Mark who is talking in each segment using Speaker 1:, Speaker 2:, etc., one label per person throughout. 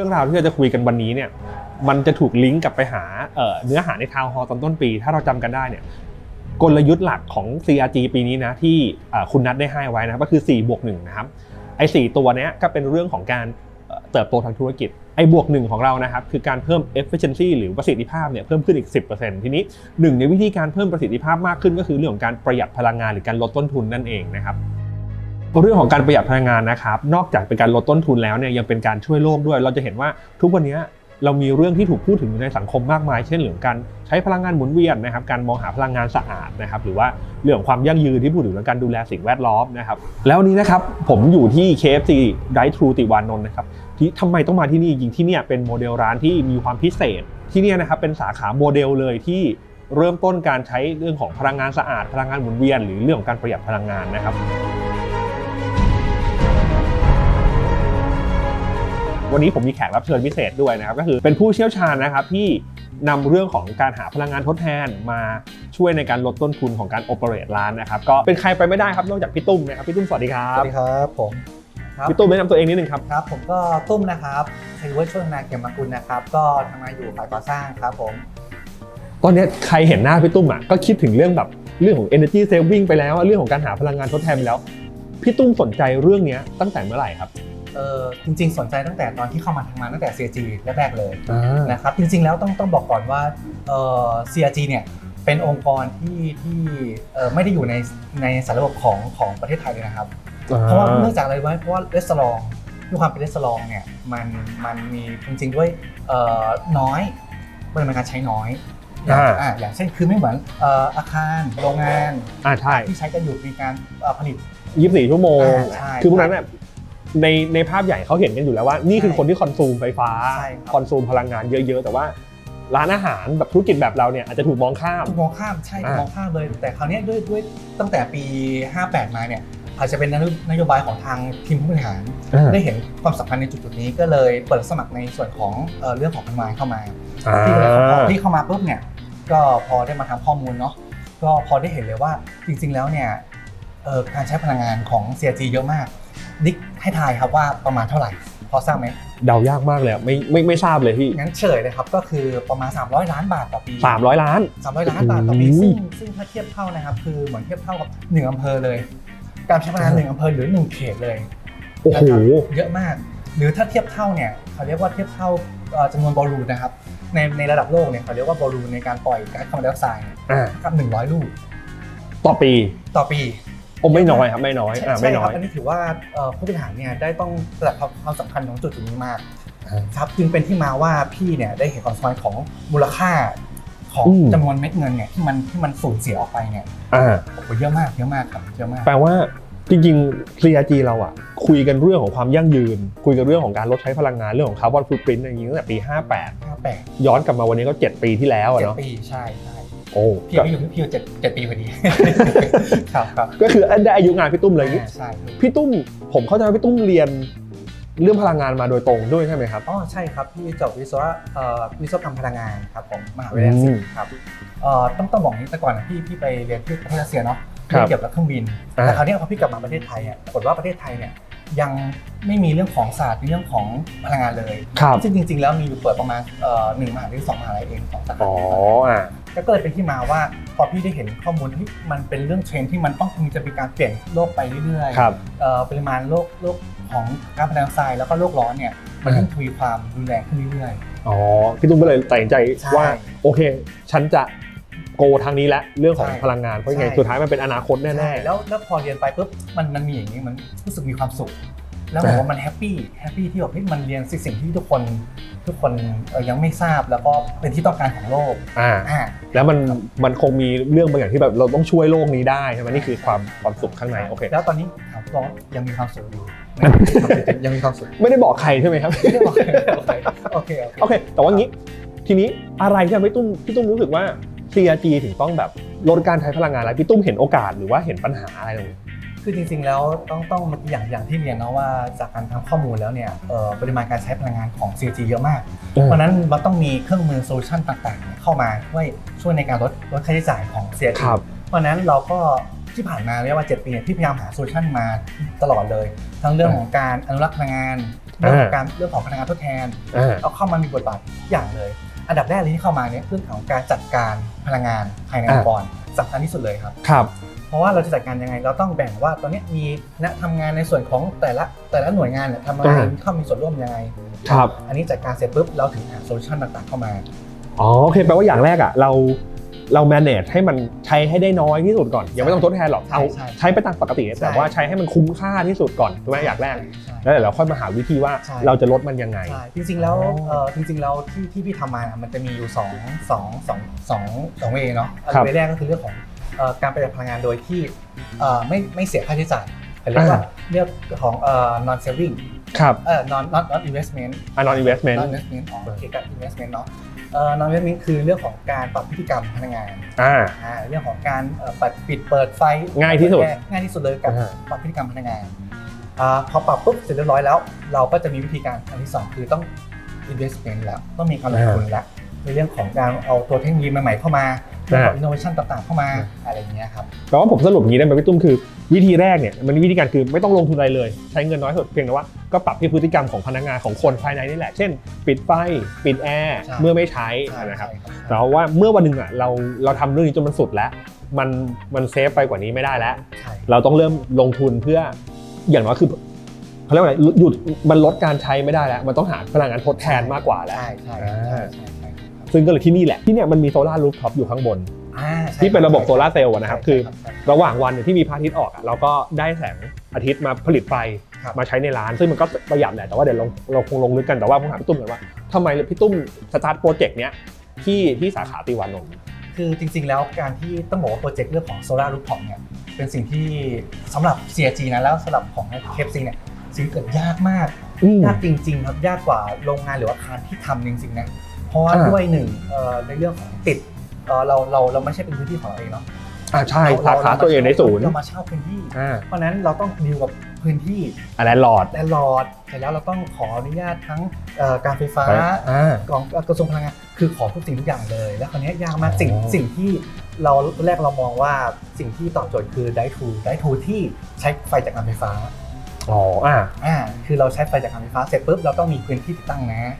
Speaker 1: เรื่องราวที่เราจะคุยกันวันนี้เนี่ย มันจะถูกลิงก์กลับไปหาเนื้อหาในทาวน์ฮอลตอนต้นปี ถ้าเราจำกันได้เนี่ยกลยุทธ์หลักของ CRG ปีนี้นะที่คุณนัทได้ให้ไว้นะก็คือ4บวก1นะครับไอ้สตัวเนี้ยก็เป็นเรื่องของการเอ่อเติบโตทางธุรกิจไอ้บวกหนึ่งของเรานะครับคือการเพิ่ม efficiency หรือประสิทธิภาพเนี่ยเพิ่มขึ้นอีก 10%ทีนี้หนึ่งในวิธีการเพิ่มประสิทธิภาพมากขึ้นก็คือเรื่องของการประหยัดพลังงานหรือการลดต้นทุนนั่นเองนะครับ เรื่องของการประหยัดพลังงานนะครับ นอกจากเป็นการลดต้นทุนแล้วเนี่ยยังเป็นการช่วยโลกด้วย เราจะเห็นว่าทุกวันนี้เรามีเรื่องที่ถูกพูดถึงในสังคมมากมาย เช่นเรื่องการใช้พลังงานหมุนเวียนนะครับ การมองหาพลังงานสะอาดนะครับ หรือว่าเรื่องความยั่งยืนที่พูดถึงเรื่องการดูแลสิ่งแวดล้อมนะครับ แล้ววันนี้นะครับผมอยู่ที่ KFC Drive Thru ติวานนท์นะครับ ที่ทำไมต้องมาที่นี่จริงที่เนี่ยเป็นโมเดลร้านที่มีความพิเศษ ที่เนี่ยนะครับเป็นสาขาโมเดลเลยที่เริ่มต้นการใช้เรื่องของพลังงานสะอาด พลังงานหมุนเวียน หรือเรื่องของการประหยัดพลังงานนะครับ วันนี้ผมมีแขกรับเชิญพิเศษด้วยนะครับก็คือเป็นผู้เชี่ยวชาญนะครับที่นำเรื่องของการหาพลังงานทดแทนมาช่วยในการลดต้นทุนของการโอเปเรตร้านนะครับก็เป็นใครไปไม่ได้ครับนอกจากพี่ตุ้มนะครับพี่ตุ้มสวัสดีครั
Speaker 2: ส
Speaker 1: บ
Speaker 2: วัสดีครับผมครับ
Speaker 1: พี่ตุ้มแนะนำตัวเองนิดนึงครับ
Speaker 2: ครับ ผมก็ตุ้มนะครับชัยวัฒน์โชตนาเขมกุลนะครับ ก็ทำงานอยู่ฝ่ายก่อสร้างครับผม
Speaker 1: ตอนนี้ใครเห็นหน้าพี่ตุ้มอะก็คิดถึงเรื่องแบบเรื่องของ energy saving ไปแล้วอะเรื่องของการหาพลังงานทดแทนไปแล้วพี่ตุ้มสนใจเรื่องเนี้ยตั้งแต่เมื่อไหร่ครับ
Speaker 2: เออจริง ๆ สนใจตั้งแต่ตอนที่เข้ามาทำงานตั้งแต่ CG แรกๆเลย
Speaker 1: อ่า
Speaker 2: นะครับจริงๆแล้วต้องต้องบอกก่อนว่าเออ CRG เนี่ยเป็นองค์กรที่ที่เอ่อไม่ได้อยู่ในในสารระบบของของประเทศไทยเลยนะครับ เพราะว่าเนื่องจากอะไรรู้ไหมเพราะว่ารีสอร์ทด้วยความเป็นรีสอร์ทเนี่ยมันมันมีจริงๆด้วยเอ่อน้อยปริมาณการใช้น้อยอย่าง
Speaker 1: อ่า
Speaker 2: อ่าอย่างเช่นคือไม่เหมือนเอ่ออาคารโรงงาน
Speaker 1: อ่าใช่
Speaker 2: ที่ใช้กันอยู่ในการเอ่อผลิต
Speaker 1: 24 ชั่วโมง
Speaker 2: อ่าใช่
Speaker 1: คือพวกนั้นเนี่ย ในในภาพใหญ่เขาเห็นกันอยู่แล้วว่า นี่คือ
Speaker 2: ใช่
Speaker 1: คนที่คอนซูมไฟฟ้า
Speaker 2: ใช่ครับ
Speaker 1: คอนซูมพลังงานเยอะๆ แต่ว่าร้านอาหารแบบธุรกิจแบบเราเนี่ยอาจจะถูกมองข้าม
Speaker 2: ถูกมองข้ามใช่
Speaker 1: อ่า
Speaker 2: ถูกมองข้ามเลย แต่คราวเนี้ยด้วยด้วยตั้งแต่ปี 58 มาเนี่ยอาจจะเป็นนโยนโยบายของทางทีมผู้บริหาร ได้เห็นความสำคัญในจุดๆนี้ก็เลยเปิดสมัครในส่วนของเอ่อเรื่องของพลังงานเข้ามา
Speaker 1: อ่า
Speaker 2: ที่เลยพอที่เข้ามาปุ๊บเนี่ยก็พอได้มาทำข้อมูลเนาะก็พอได้เห็นเลยว่าจริงๆแล้วเนี่ยเอ่อการใช้พลังงานของ CRG เยอะมาก ดิกให้ทายครับว่าประมาณเท่าไหร่ พอทราบไหม
Speaker 1: เดายากมากเลยอะไม่ไม่ไม่ทราบเลยพี่
Speaker 2: งั้นเฉลยเลยครับก็คือประมาณ 300 ล้านบาทต่อปี
Speaker 1: 300 ล้าน
Speaker 2: 300 ล้านบาทต่อปี
Speaker 1: โอ้โห
Speaker 2: ซึ่งซึ่งถ้าเทียบเท่านะครับ คือเหมือนเทียบเท่ากับหนึ่งอำเภอเลย การใช้พลังงานหนึ่งอำเภอหรือหนึ่งเขตเลย
Speaker 1: โอ้โห
Speaker 2: นะครับเยอะมาก หรือถ้าเทียบเท่าเนี่ยเขาเรียกว่าเทียบเท่าเอ่อจำนวนบอลลูนนะครับ ในในระดับโลกเนี่ยเขาเรียกว่าบอลลูนในการปล่อยก๊าซคาร์บอนไดออกไซด์เนี่ย
Speaker 1: อ่า
Speaker 2: กับ 100 ลูก
Speaker 1: ต่อปี
Speaker 2: ต่อปี
Speaker 1: โอ้ไม่น้อยครับไม่น้อย
Speaker 2: ใช่
Speaker 1: อ่า
Speaker 2: ใช่
Speaker 1: ไม่น้
Speaker 2: ค
Speaker 1: อ
Speaker 2: รั
Speaker 1: ย
Speaker 2: บอันนี้ถือว่าเอ่อผู้บริหารเนี่ยได้ต้องระดับความสำคัญของจุดจุดนี้มาก
Speaker 1: อ่า
Speaker 2: ครับจึงเป็นที่มาว่าพี่เนี่ยได้เห็นความสำคัญของมูลค่าของ
Speaker 1: อืม
Speaker 2: จำนวนเม็ดเงินเนี่ยที่มันที่มันสูญเสียออกไปเนี่ย
Speaker 1: อ่า
Speaker 2: โอ้โหเยอะมากเยอะมากครับเยอะมาก
Speaker 1: แปลว่าจริงๆ CRG เราอะคุยกันเรื่องของความยั่งยืน คุยกันเรื่องของการลดใช้พลังงานเรื่องของคาร์บอนฟุตปรินต์จริงๆตั้งแต่ปี 58
Speaker 2: ห้าแปด
Speaker 1: ย้อนกลับมาวันนี้ก็ 7 ปีที่แล้วอะ
Speaker 2: เจ็ด
Speaker 1: เนาะ
Speaker 2: ปีใช่ใช่
Speaker 1: โอ้
Speaker 2: พี่
Speaker 1: ก็
Speaker 2: ก็อยู่ที่พี่เจ็ดเจ็ดปีพอดีครับครับ
Speaker 1: ก็คือได้อายุงานพี่ตุ้มเลย
Speaker 2: อ่าใช่ครับ
Speaker 1: พี่ตุ้มผมเข้าใจว่าพี่ตุ้มเรียนเรื่องพลังงานมาโดยตรงด้วยใช่ไหมครับ
Speaker 2: อ๋อใช่ครับพี่จบวิศวะเอ่อวิศวกรรมพลังงานครับผมมหาวิทยาลัย
Speaker 1: อื
Speaker 2: ศิ
Speaker 1: ม
Speaker 2: ลป์ครับเอ่อต้องต้องบอกนี้แต่ก่อนนะพี่พี่ไปเรียนที่ประเทศรัสเซียเนาะ
Speaker 1: ครับ
Speaker 2: เกี่ยวกับเครื่องบิน
Speaker 1: อ่า
Speaker 2: แต่คราวเนี้ยพอพี่กลับมาประเทศไทยอะปรากฏว่าประเทศไทยเนี่ยยังไม่มีเรื่องของศาสตร์ในเรื่องของพลังงานเลย
Speaker 1: ครับ
Speaker 2: ซึ่งจริง ๆ แล้วมีอยู่เปิดประมาณเอ่อหนึ่งมหาวิทยาลัยสองมหาลัยเองสองสาขา
Speaker 1: อ๋ออ่า
Speaker 2: ก็เลยเป็นที่มาว่าพอพี่ได้เห็นข้อมูลที่มันเป็นเรื่องเทรนด์ที่มันต้องมีจะมีการเปลี่ยนโลกไปเรื่อยๆ
Speaker 1: ครับ
Speaker 2: เอ่อปริมาณโลกโลกของก๊าซคาร์บอนไดออกไซด์แล้วก็โลกร้อนเนี่ยมันยิ่งทวีความรุนแรงขึ้นเรื่อย
Speaker 1: อ๋อพี่ตุ้มก็เลยตัดสินใจ
Speaker 2: ใช่
Speaker 1: ว่าโอเค ฉันจะโกทางนี้และเรื่องของ
Speaker 2: ใช่
Speaker 1: พลังงานเพราะยังไง
Speaker 2: ใช่
Speaker 1: สุดท้ายมันเป็นอนาคต
Speaker 2: ๆ
Speaker 1: แน่
Speaker 2: ใช่แล้วแล้วพอเรียนไปปุ๊บมันมันมีอย่างนี้มันรู้สึกมีความสุข แล้วบอกว่ามันแฮปปี้แฮปปี้ที่แบบเฮ้ยมันเรียนสิ่งที่ทุกคนทุกคนเอ่อยังไม่ทราบแล้วก็เป็นที่ต้องการของโลก
Speaker 1: ๆอ่า
Speaker 2: อ่า
Speaker 1: แล้วมันมันคงมีเรื่องบางอย่างที่แบบเราต้องช่วยโลกนี้ได้ใช่ไหมนี่คือความความสุขข้างในโอเค
Speaker 2: แล้วตอนนี้ถามร้อนยังมีความสุขอยู่ยังมีความสุข
Speaker 1: ไม่ได้บอกใครใช่ไหมครับ
Speaker 2: ไม่ได้บอกโอเคโอเค
Speaker 1: โอเค แต่ว่างี้ ทีนี้อะไรที่ทำให้ตุ้มพี่ตุ้มรู้สึกว่า CRG ถึงต้องแบบลดการใช้พลังงานแล้วพี่ตุ้มเห็นโอกาสหรือว่าเห็นปัญหาอะไรตรงนี้
Speaker 2: คือจริงๆแล้วต้องต้องอย่างอย่างที่เรียนนะว่าจากการทำข้อมูลแล้วเนี่ยเอ่อปริมาณการใช้พลังงานของ CG เยอะมากเพราะฉะนั้นมันต้องมีเครื่องมือโซลูชันต่างๆเนี่ยเข้ามาช่วยช่วยในการลดลดค่าใช้จ่ายของ CG
Speaker 1: ครับ
Speaker 2: เพราะฉะนั้นเราก็ที่ผ่านมาเรียกว่า 7 ปีเนี่ยที่พยายามหาโซลูชันมาตลอดเลย ทั้งเรื่องของการอนุรักษ์พลังงานเรื่องขอ
Speaker 1: อ่า
Speaker 2: งการเรื่องของพลังงานทดแทน
Speaker 1: อ่า
Speaker 2: เอาเข้ามามีบทบาททุกอย่างเลย อันดับแรกเลยที่เข้ามาเนี่ยเรื่องของการจัดการพลังงานภายในองค์กรสำคัญที่สุดเลยครับ
Speaker 1: ครับ
Speaker 2: เพราะว่าเราจะจัดการยังไง เราต้องแบ่งว่าตอนนี้มีคณะทำงานในส่วนของแต่ละแต่ละหน่วยงานเนี่ยทำอะไร
Speaker 1: อ่า
Speaker 2: เข้ามีส่วนร่วมยังไง
Speaker 1: ครับ
Speaker 2: อันนี้จัดการเสร็จปุ๊บเราถึงหาโซลูชันต่างๆเข้ามา
Speaker 1: อ๋อโอเคแปลว่าอย่างแรกอะเราเรา manage ให้มันใช้ให้ได้น้อยที่สุดก่อนยังไม่ต้องทดแทนหรอก
Speaker 2: ใช่
Speaker 1: เอา
Speaker 2: ใช่
Speaker 1: ใช้ไปตามปกติ
Speaker 2: ใช่
Speaker 1: แต่ว่าใช้ให้มันคุ้มค่าที่สุดก่อนถูกไหมอย่างแรก
Speaker 2: ใช่
Speaker 1: แล้วเดี๋ยวเราค่อยมาหาวิธีว่า
Speaker 2: ใช่
Speaker 1: เราจะลดมันยังไง
Speaker 2: ใช่จริงๆแล้ว
Speaker 1: อ๋อ
Speaker 2: เอ่อจริงๆแล้วที่ที่พี่ทำมานะมันจะมีอยู่สองสองสองสองสองเวเนาะ
Speaker 1: ครับ
Speaker 2: เวแรกก็คือเรื่องของเอ่อการประหยัดพลังงานโดยที่เอ่อไม่ไม่เสียค่าใช้จ่ายเรียกว่าเรื่องของเอ่อ non saving
Speaker 1: ครับ
Speaker 2: เอ่อ non not not investment
Speaker 1: อันนอน investment
Speaker 2: non investment อ๋อโอเคกับ investment เนาะเอ่อ non investment คือเรื่องของการปรับพฤติกรรมพนักงาน
Speaker 1: อ่า
Speaker 2: อ่าเรื่องของการเอ่อปิดปิดเปิดไฟ
Speaker 1: ง่ายที่สุด
Speaker 2: ง่ายที่สุดเลยกับ
Speaker 1: อ่า
Speaker 2: ปรับพฤติกรรมพนักงานอ่าพอปรับปุ๊บเสร็จเรียบร้อยแล้ว เราก็จะมีวิธีการอันที่สองคือต้อง investment แล้วต้องมีการลงทุนแล้วในเรื่องของการเอาตัวเทคโนโลยีใหม่ๆเข้ามา เรื่องของ innovation ต่างๆเข้ามาอะไรอย่างเงี้ยครับ
Speaker 1: แปลว่าผมสรุปอย่างนี้ได้ไหมพี่ตุ้มคือวิธีแรกเนี่ยมันมีวิธีการคือไม่ต้องลงทุนอะไรเลย ใช้เงินน้อยสุดเพียงแต่ว่าก็ปรับที่พฤติกรรมของพนักงานของคนภายในนี่แหละ เช่น ปิดไฟปิดแอร์
Speaker 2: ใช่
Speaker 1: เมื่อไม่ใช้
Speaker 2: ใช่
Speaker 1: นะครับ
Speaker 2: ใช่ครับ
Speaker 1: แต่ว่าเมื่อวันหนึ่งอะเราเราทำเรื่องนี้จนมันสุดแล้ว มันมันเซฟไปกว่านี้ไม่ได้แล้ว
Speaker 2: ใช่
Speaker 1: เราต้องเริ่มลงทุนเพื่ออย่างน้อยคือเขาเรียกว่าอะไรหยุดมันลดการใช้ไม่ได้แล้ว มันต้องหาพลังงานทดแทนมากกว่าแล้ว
Speaker 2: ใช่ใช่
Speaker 1: ซึ่งก็เลยที่นี่แหละที่เนี่ยมันมีโซลาร์รูฟท็อปอยู่ข้างบน
Speaker 2: อ่าใช่
Speaker 1: ที่เป็นระบบ
Speaker 2: ใช่
Speaker 1: โซลาร์เซลล์อะนะครับ
Speaker 2: ใช่
Speaker 1: คือ
Speaker 2: ใช่
Speaker 1: ระหว่างวันเนี่ยที่มีพระอาทิตย์ออกอะเราก็ได้แสงอาทิตย์มาผลิตไฟ
Speaker 2: ครับ
Speaker 1: มาใช้ในร้าน ซึ่งมันก็ประหยัดแหละแต่ว่าเดี๋ยวเราเราคงลงลึกกันแต่ว่าผมถามพี่ตุ้มก่อนว่าทำไมพี่ตุ้มสตาร์ทโปรเจกต์เนี้ยที่ที่สาขาติวานนท์
Speaker 2: คือจริงๆ แล้วการที่ต้องบอกว่าโปรเจกต์เรื่องของโซลารูฟท็อปเนี่ยเป็นสิ่งที่สำหรับ CRG นะแล้วสำหรับของ KFC เนี่ยสิ่งที่เกิดยากมาก
Speaker 1: อืม
Speaker 2: ยากจริงๆครับยากกว่าโรงงานหรือว่าอาคารที่ทำจริงๆนะ เพราะว่า
Speaker 1: อ่า
Speaker 2: ด้วยหนึ่งเอ่อในเรื่องของติดเอ่อเราเราเราไม่ใช่เป็นพื้นที่ของเราเองเนาะ
Speaker 1: อ่าใช่
Speaker 2: เร
Speaker 1: สาขาตัวเองในศูนย์
Speaker 2: เรามาเช่าพื้นที่
Speaker 1: อ่า
Speaker 2: เพราะฉะนั้นเราต้องดีลกับพื้นที่
Speaker 1: อะไรหลอด
Speaker 2: แลนด์ลอร์ดเสร็จแล้วเราต้องขออนุญาตทั้งเอ่อการไฟฟ้า
Speaker 1: อ่า
Speaker 2: ของกระทรวงพลังงานคือขอทุกสิ่งทุกอย่างเลย แล้วคราวนี้ยากมากสิ่ง
Speaker 1: อ๋อ
Speaker 2: สิ่งที่เราแรกเรามองว่าสิ่งที่ตอบโจทย์คือไดทูไดทูที่ใช้ไฟจากการไฟฟ้า
Speaker 1: อ๋ออ่า
Speaker 2: อ่าคือเราใช้ไฟจากการไฟฟ้าเสร็จปุ๊บเราต้องมีพื้นที่ติดตั้งนะ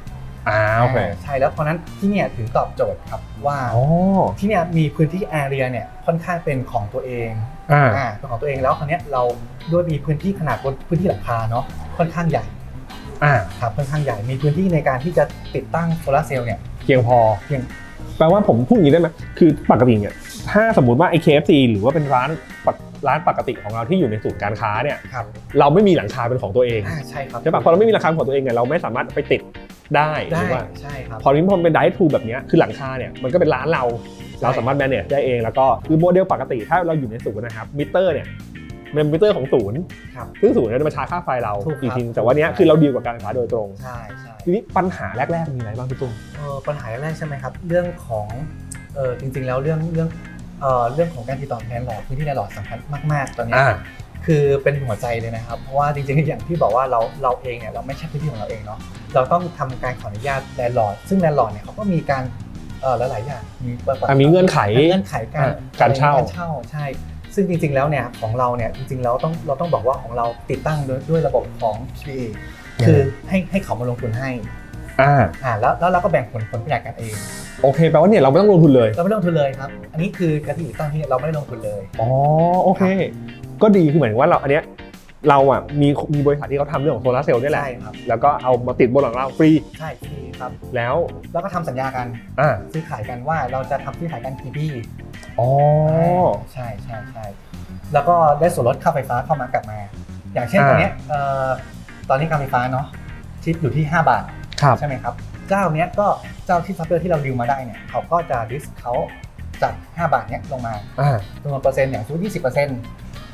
Speaker 1: อ่าโอเคา
Speaker 2: ใช่แล้วเพราะฉะนั้นที่เนี่ยถึงตอบโจทย์ครับว่า
Speaker 1: อ๋อ
Speaker 2: ที่เนี่ยมีพื้นที่แอเรียเนี่ยค่อนข้างเป็นของตัวเอง
Speaker 1: อ่า
Speaker 2: อ่าเป็นของตัวเองแล้วคราวเนี้ยเราด้วยมีพื้นที่ขนาดบนพื้นที่หลังคาเนาะค่อนข้างใหญ่
Speaker 1: อ่า
Speaker 2: ครับค่อนข้างใหญ่มีพื้นที่ในการที่จะติดตั้งโซลาร์เซลล์เนี่ย
Speaker 1: เพียงพอ
Speaker 2: เพียง
Speaker 1: แปลว่าผมพูดอย่างนี้ได้ไหมคือปกติเนี่ยถ้าสมมติว่าไอ้ KFC หรือว่าเป็นร้านปกร้านปกติของเราที่อยู่ในศูนย์การค้าเนี่ย
Speaker 2: ครับ
Speaker 1: เราไม่มีหลังคาเป็นของตัวเอง
Speaker 2: อ่าใช่ครับ
Speaker 1: ใช่ปะพอเราไม่มีหลังคาเป็นของตัวเองเนี่ยเราไม่สามารถไปติด ได้ห
Speaker 2: ได้
Speaker 1: รือว่า
Speaker 2: ใช่ครับ
Speaker 1: พอนี้พอมันเป็นไดทูแบบเนี้ยคือหลังคาเนี่ยมันก็เป็นร้านเราเราสามารถ manage ได้เองแล้วก็คือโมเดลปกติถ้าเราอยู่ในศูนย์นะครับมิเตอร์เนี่ยมันเป็นมิเตอร์ของศูนย์
Speaker 2: ครับ
Speaker 1: ซึ่งศูนย์เนี่ยจะมาชาร์จค่าไฟเรา
Speaker 2: ถูกครับ
Speaker 1: อีกทีแต่ว่าเนี้ยคือเราดีลกับการไฟฟ้าโดยตรง
Speaker 2: ใช่ใช่
Speaker 1: ทีนี้ปัญหาแรก ๆ มีอะไรบ้างพี่ตุ้ม
Speaker 2: เออปัญหาแรกๆใช่ไหมครับ เรื่องของเออจริง ๆ แล้วเรื่องเรื่องเอ่อเรื่องของการติดต่อแทนหลอดพื้นที่แทนหลอดสำคัญมาก ๆ ตอนเนี้ย
Speaker 1: อ่า
Speaker 2: คือเป็นหัวใจเลยนะครับ เพราะว่าจริงๆอย่างที่บอกว่าเราเราเองเนี่ยเราไม่ใช่พื้นที่ของเราเองเนาะ เราต้องทำการขออนุญาตแลนด์ลอร์ดซึ่งแลนด์ลอร์ดเนี่ยเขาก็มีการเออหลายๆอย่างมีประวัติ
Speaker 1: อะมีเงื่อนไข
Speaker 2: เงื่อนไขการ
Speaker 1: อะการเช่า
Speaker 2: การเช่าใช่ ซึ่งจริงๆแล้วเนี่ยของเราเนี่ยจริงๆแล้วต้องเราต้องบอกว่าของเราติดตั้งด้วยด้วยระบบของ PPA คือให้ให้เขามาลงทุนให้
Speaker 1: อ่า
Speaker 2: อ่าแล้วแล้วเราก็แบ่งผลผลประโยชน์กันเอง
Speaker 1: โอเคแปลว่าเนี่ยเราไม่ต้องลงทุนเลย
Speaker 2: เราไม่ลงทุนเลยครับ อันนี้คือการที่ติดตั้งที่เราไม่ได้ลงทุนเลย
Speaker 1: อ๋อโอเค ก็ดีคือเหมือนว่าเราอันเนี้ย เราอะมีมีบริษัทที่เขาทำเรื่องของโซลาร์เซลล์นี่แหละ
Speaker 2: ใช่ครับ
Speaker 1: แล้วก็เอามาติดบนหลังเราฟรี
Speaker 2: ใช่ฟรีครับ
Speaker 1: แล้ว
Speaker 2: แล้วก็ทำสัญญากัน
Speaker 1: อ่า
Speaker 2: ซื้อขายกันว่าเราจะทำซื้อขายกันกี่ปี
Speaker 1: อ๋อ
Speaker 2: ใช่ใช่ใช่แล้วก็ได้ส่วนลดค่าไฟฟ้าเข้ามากลับมา อย่างเช่น
Speaker 1: อ่า
Speaker 2: ตอนเนี้ยเอ่อตอนนี้การไฟฟ้าเนาะคิดอยู่ที่ 5 บาท
Speaker 1: ครับ
Speaker 2: ใช่ไหมครับ เจ้าเนี้ยก็เจ้าที่ซัพพลายที่เราดิวมาได้เนี่ยเขาก็จะดิสเขาจาก 5 บาทเนี้ยลงมา
Speaker 1: อ่า
Speaker 2: จำนวนเปอร์เซ็นต์อย่างสมมติยี่สิบเปอร์เซ็นต์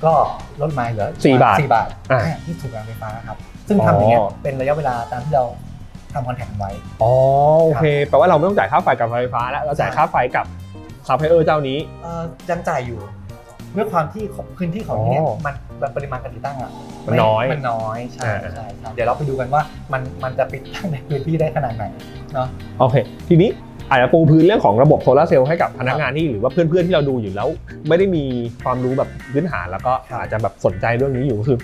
Speaker 2: ก็ลดมาเหลือ
Speaker 1: สี่บาท
Speaker 2: สี่บาท
Speaker 1: อ่า
Speaker 2: อ่า ที่ถูกการไฟฟ้าครับ ซึ่งทำอย่างเงี้ย
Speaker 1: อ๋อ
Speaker 2: เป็นระยะเวลาตามที่เราทำคอนแทคไว้
Speaker 1: อ๋อโอเคแปลว่าเราไม่ต้องจ่ายค่าไฟกับไฟฟ้าแล้วเราจ่าย
Speaker 2: ใช่
Speaker 1: ค่าไฟกับซัพพลายเออร์เจ้านี้
Speaker 2: เอ่อยังจ่ายอยู่ด้วยความที่ของพื้นที่ของที่เนี่ย
Speaker 1: อ๋อ
Speaker 2: มันมันปริมาณการติดตั้งอะ
Speaker 1: มันน้อย
Speaker 2: มันน้อยใช่
Speaker 1: อ่า
Speaker 2: ใช่ใช่เดี๋ยวเราไปดูกันว่ามันมันจะปิดตั้งในพื้นที่ได้ขนาดไหนเนาะ
Speaker 1: โอเค ทีนี้ อาจจะปูพื้นเรื่องของระบบโซลาร์เซลล์ให้กับพนักงานที่หรือว่าเพื่อนๆที่เราดูอยู่แล้ว ไม่ได้มีความรู้แบบพื้นฐานแล้วก็อาจจะแบบสนใจเรื่องนี้อยู่ก็คือ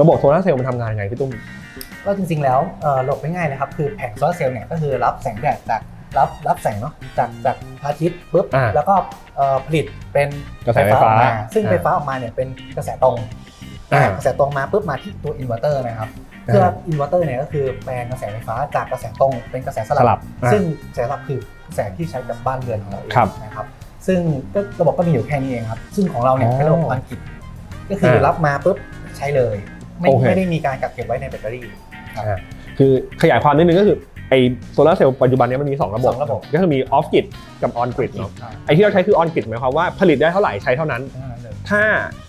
Speaker 1: ระบบโซลาร์เซลล์มันทำงานยังไงพี่ตุ้ม
Speaker 2: เอก็จริงๆแล้วเอ่อระบบง่ายๆเลยครับคือแผงโซลาร์เซลล์เนี่ยก็คือรับแสงแดดจากรับรับแสงเนาะจากจากพระอาทิตย์ปุ๊บ
Speaker 1: อ่า
Speaker 2: แล้วก็เอ่อผลิตเป็น
Speaker 1: กระแสไฟฟ้า
Speaker 2: ออกมาซึ่ง
Speaker 1: อ่า
Speaker 2: ไฟฟ้าออกมาเนี่ยเป็นกระแสตรง
Speaker 1: อ่า
Speaker 2: กระแสตรงมาปุ๊บมาที่ตัวอินเวอร์เตอร์นะครับเพื่ออินเวอร์เตอร์เนี่ยก็คือแปลงกระแสไฟฟ้าจากกระแสตรงเป็นกระแสส
Speaker 1: ส
Speaker 2: ลั
Speaker 1: ลั
Speaker 2: บบ
Speaker 1: อะ
Speaker 2: ซึ่งกระแสสลับคือกระ แสที่ใช้กับบ้านเรือนของเราเอง
Speaker 1: ครับ
Speaker 2: นะครับ ซึ่งก็ระบบก็มีอยู่แค่นี้เองครับ ซึ่งของเราเนี่ย
Speaker 1: อ๋อ
Speaker 2: เป็นระบบอังกฤษ ก็คืออารับมาปุ๊บใช้เลย ไม่
Speaker 1: โอเค
Speaker 2: ไม่ได้มีการกักเก็บไว้ในแบตเตอรี่
Speaker 1: อ่าคือขยายความนิดนึงก็คือไอโซลาร์เซลล์ปัจจุบันเนี้มันมี 2 ระบบ
Speaker 2: สองระบบ
Speaker 1: ก็คือมีออฟกริดกับออนกริดเนาะไอที่เราใช้คือออนกริดหมายความว่าผลิตได้เท่าไหร่ใช้เท่านั้น
Speaker 2: เท่านั้นเลย
Speaker 1: ถ้า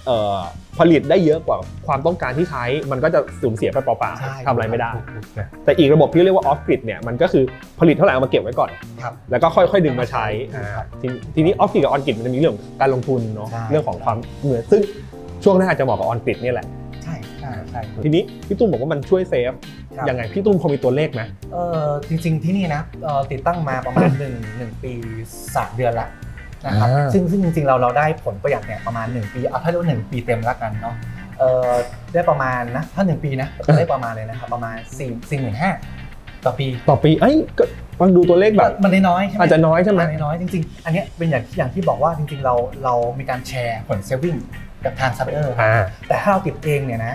Speaker 1: เอ่อ ผลิตได้เยอะกว่าความต้องการที่ใช้ มันก็จะสูญเสียไปเปล่า
Speaker 2: ใช่
Speaker 1: ๆทำอะไรไม่ได้
Speaker 2: ถูกถูก
Speaker 1: นะแต่อีกระบบที่เรียกว่าออฟกริดเนี่ยมันก็คือผลิตเท่าไหร่เอามาเก็บไว้ก่อน
Speaker 2: ครับ
Speaker 1: แล้วก็ค่อยๆ ดึงมาใช้อ่า
Speaker 2: ครับ
Speaker 1: ทีทีนี้ออฟกริดกับออนกริดมันจะมีเรื่องของการลงทุนเนาะ
Speaker 2: ใช่
Speaker 1: เรื่องของความเหมือนซึ่งช่วงหน้าจะเหมาะกับออนกริดนี่ยแหละ
Speaker 2: ใช่ใช่ใช่
Speaker 1: ทีนี้พี่ตุ้มบอกว่ามันช่วยเซฟ
Speaker 2: ครับ
Speaker 1: ยังไงพี่ตุ้มพอมีตัวเลขไหม
Speaker 2: เออจริงๆที่นี่นะเอ่อติดตั้งมาประมาณ 1 1 ปีสามเดือนละ นะครับ
Speaker 1: อ่า
Speaker 2: ซึ่งซึ่งจริงๆเราเราได้ผลประหยัดเนี่ยประมาณ 1 ปีเอาถ้าเรียกว่า1ปีเต็มละกันเนาะเออได้ประมาณนะถ้า 1 ปีนะจะได้ประมาณเลยนะครับประมาณ4 4 5 0 0ต่อปี
Speaker 1: ต่อปีเอ้ยก็ฟังดูตัวเลขแบบ
Speaker 2: มันได้น้อยใช่ไหม
Speaker 1: อาจจะน้อยใช่ไหม
Speaker 2: อาจจะน้อยจริงๆ อันเนี้ยเป็นอย่างที่อย่างที่บอกว่าจริงๆ เราเรามีการแชร์ผลเซฟวิ่งกับทางซัพพลายเออร์
Speaker 1: อ่า
Speaker 2: แต่ถ้าเราติดเองเนี่ยนะ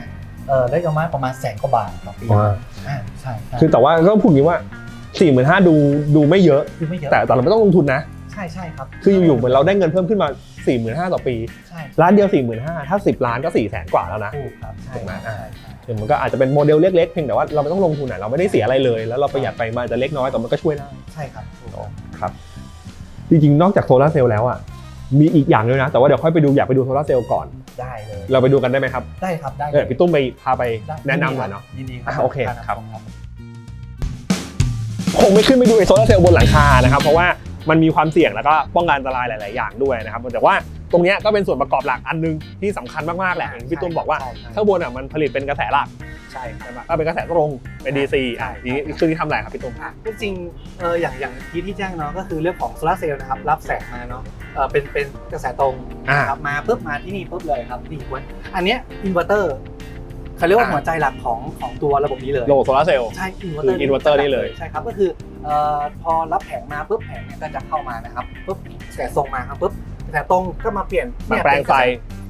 Speaker 2: เออได้ประมาณประมาณแสนกว่าบาทต่อปี
Speaker 1: ว้า
Speaker 2: อ่าใช่ใช่
Speaker 1: คือแต่ว่าก็พูดอย่างนี้ว่า4ี่หมื่นห้าดูดูไม่เยอะ
Speaker 2: คือไม่เยอะ
Speaker 1: แต่แต่เราไม่ต้องลงทุนนะ
Speaker 2: ใช่ใช่ครับ
Speaker 1: คืออยู่ๆเหมือนเราได้เงินเพิ่มขึ้นมา4ี่หมื่นห้าต่อปี
Speaker 2: ใช่
Speaker 1: ล้านเดียว4ี่หมื่นห้าถ้า 10 ล้านก็4ี่แสนกว่าแล้วนะ
Speaker 2: ถูกครับใช่
Speaker 1: ถูกไหม
Speaker 2: ใช่
Speaker 1: อ่า
Speaker 2: ใช่
Speaker 1: คือมันก็อาจจะเป็นโมเดลเล็กๆเพียงแต่ว่าเราไม่ต้องลงทุนไหนเราไม่ได้เสียอะไรเลย แล้วเราประหยัดไปมาจะเล็กน้อยแต่มันก็ช่วยได้
Speaker 2: ใช่ครับถูก
Speaker 1: ครับจริงๆนอกจากโซลาร์เซลล์แล้วอะมีอีกอย่างด้วยนะ แต่ว่าเดี๋ยวค่อยไปดูอยากไปดูโซลาร์เซลล์ก่อน
Speaker 2: ได้เลย
Speaker 1: เราไปดูกันได้ไหมครับ
Speaker 2: ได้ครับได้
Speaker 1: เออพี่ตุ้มไปพาไป
Speaker 2: ได้
Speaker 1: แนะนำหน่อยเนาะ
Speaker 2: ยินดีครั
Speaker 1: อะโอเค
Speaker 2: พา
Speaker 1: ครับ
Speaker 2: ชม
Speaker 1: คงไม่ขึ้นไปดูไอ้โซลาร์เซลล์บนหลังคานะครับ เพราะว่า มันมีความเสี่ยงแล้วก็ป้องกันอันตรายหลาย ๆ อย่างด้วยนะครับ แต่ว่าตรงเนี้ยก็เป็นส่วนประกอบหลักอันหนึงที่สำคัญมาก ๆ แหละอย่างที่พี่ตุ้มบอกว่า
Speaker 2: ใช่ใช่
Speaker 1: ข้างบนอะมันผลิตเป็นกระแสหลัก
Speaker 2: ใช่ครับ
Speaker 1: ใช่ไหมก็เป็นกระแสตรงเป็น DC อะ
Speaker 2: ใช่
Speaker 1: ทีนี้คือที่ทำอะไรครับพี่ตุ้ม
Speaker 2: อะจริงๆเอออย่างอย่างที่ที่แจ้งเนาะก็คือเรื่องของโซลาร์เซลล์นะครับรับแสงมาเนาะเออเป็นเป็นกระแสตรง
Speaker 1: อ่า
Speaker 2: นะครับมาปุ๊บมาที่นี่ปุ๊บเลยครับนี่คุณอันเนี้ยอินเวอร์เตอร์ เขาเรียกว่า
Speaker 1: อ่า
Speaker 2: หัวใจหลักของของตัวระบบนี้เลย
Speaker 1: โลโซลาร์เซลล์
Speaker 2: ใช่อินเวอร์
Speaker 1: คื
Speaker 2: เตอ
Speaker 1: อ
Speaker 2: ร์
Speaker 1: inverter นี่เลย
Speaker 2: ใช่ครับก็คือเอ่อพอรับแผงมาปุ๊บแผงเนี่ยก็จะเข้ามานะครับปุ๊บกระแสตรงมาครับปุ๊บกระแสตรงก็มาเปลี่ยน
Speaker 1: มา
Speaker 2: เนี่ย
Speaker 1: แปลงไฟ